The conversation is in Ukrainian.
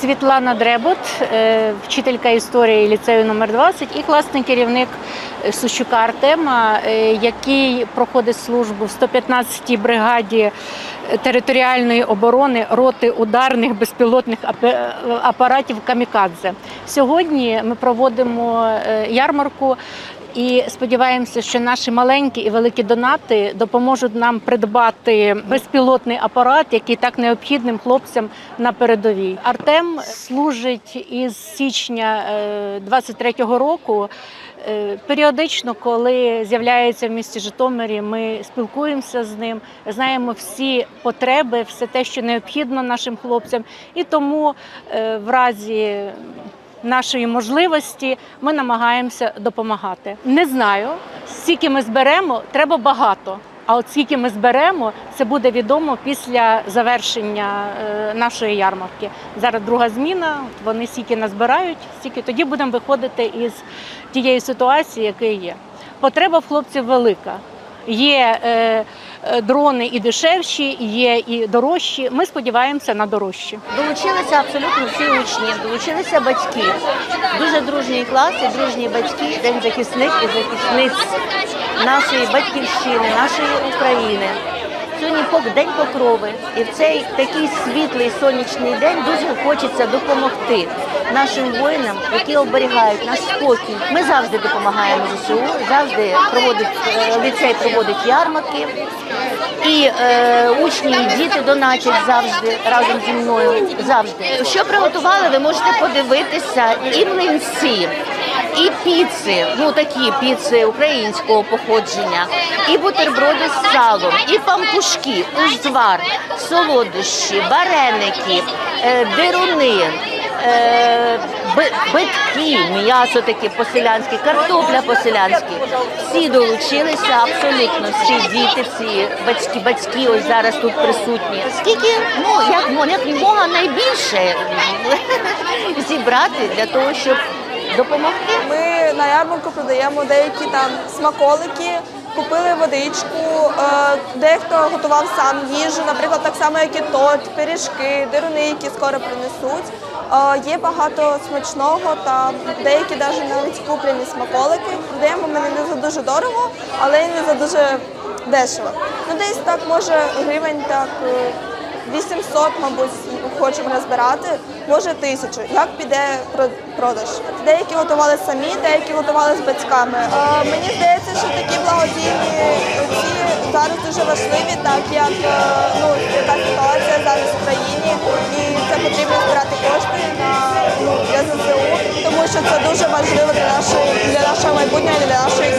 Світлана Дребот, е, вчителька історії ліцею номер 20 і класний керівник Сущука Артема, е, який проходить службу в 115-й бригаді е, територіальної оборони роти ударних безпілотних апаратів Камікадзе. Сьогодні ми проводимо ярмарку. І сподіваємося, що наші маленькі і великі донати допоможуть нам придбати безпілотний апарат, який так необхідним хлопцям на передовій. Артем служить із січня 23-го року. Е, Періодично, коли з'являється в місті Житомирі, ми спілкуємося з ним, знаємо всі потреби, все те, що необхідно нашим хлопцям, і тому е, в разі нашої можливості ми намагаємося допомагати. Не знаю, скільки ми зберемо, треба багато. А от скільки ми зберемо, це буде відомо після завершення е, нашої ярмарки. Зараз друга зміна. Вони стільки назбирають, стільки тоді будемо виходити із тієї ситуації, яка є. Потреба в хлопців велика. Є е, дрони і дешевші, є і дорожчі. Ми сподіваємося на дорожчі. Долучилися абсолютно всі учні, долучилися батьки. Дуже дружній клас і дружні батьки, день захисник і захисниць нашої батьківщини, нашої України. Сьогодні день покрови, і в цей такий світлий сонячний день дуже хочеться допомогти нашим воїнам, які оберігають наш спокій. Ми завжди допомагаємо ЗСУ, завжди проводить е, ліцей проводить ярмарки. І е, учні і діти донатять завжди разом зі мною. Завжди. Що приготували, ви можете подивитися і млинці, і піци, ну такі піци українського походження, і бутерброди з салом, і пампушки, узвар, солодощі, вареники, е, дируни. Е, битки, м'ясо таке по-селянськи, картопля по-селянськи. Всі долучилися, абсолютно всі діти, всі батьки, батьки ось зараз тут присутні. Скільки, ну як, як мога найбільше зібрати для того, щоб допомогти. Ми на ярмарку продаємо деякі там смаколики, купили водичку, е, дехто готував сам їжу, наприклад, так само, як і торт, пиріжки, дируни, які скоро принесуть. Е, Є багато смачного та деякі навіть навіть куплені смаколики. Продаємо ми не за дуже дорого, але й не за дуже дешево. Ну десь так може гривень так. Е, 800, мабуть, хочемо назбирати, може тисячу. Як піде про- продаж? Деякі готували самі, деякі готували з батьками. Е, мені здається, що такі благодійні ці зараз дуже важливі, так як е, ну, яка ситуація зараз в країні, і це потрібно збирати кошти на ну, для ЗСУ, тому що це дуже важливо для нашої для нашого майбутнього, для нашої